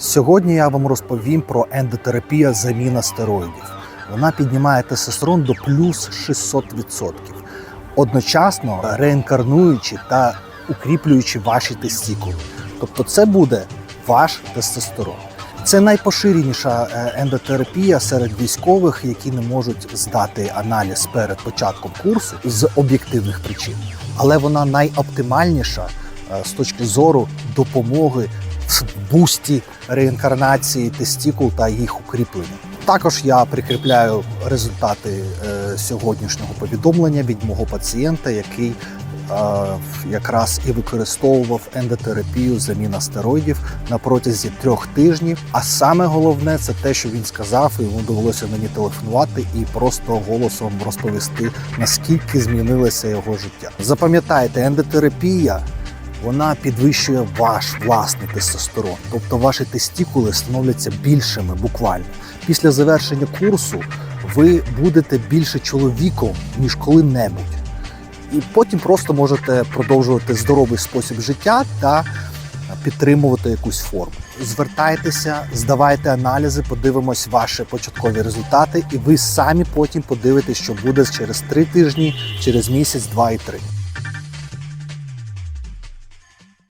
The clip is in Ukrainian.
Сьогодні я вам розповім про ендотерапія заміна стероїдів. Вона піднімає тестостерон до плюс 600%, одночасно реінкарнуючи та укріплюючи ваші тестікули. Тобто, це буде ваш тестостерон. Це найпоширеніша е, ендотерапія серед військових, які не можуть здати аналіз перед початком курсу з об'єктивних причин. Але вона найоптимальніша е, з точки зору допомоги бусті реінкарнації тестікул та їх укріплення. Також я прикріпляю результати е, сьогоднішнього повідомлення від мого пацієнта, який е, якраз і використовував ендотерапію заміна стероїдів на протязі трьох тижнів. А саме головне це те, що він сказав, і йому довелося мені телефонувати і просто голосом розповісти, наскільки змінилося його життя. Запам'ятайте, ендотерапія вона підвищує ваш власний тестостерон, тобто ваші тестікули становляться більшими буквально. Після завершення курсу ви будете більше чоловіком ніж коли-небудь. І потім просто можете продовжувати здоровий спосіб життя та підтримувати якусь форму. Звертайтеся, здавайте аналізи, подивимось ваші початкові результати, і ви самі потім подивитесь, що буде через три тижні, через місяць, два і три.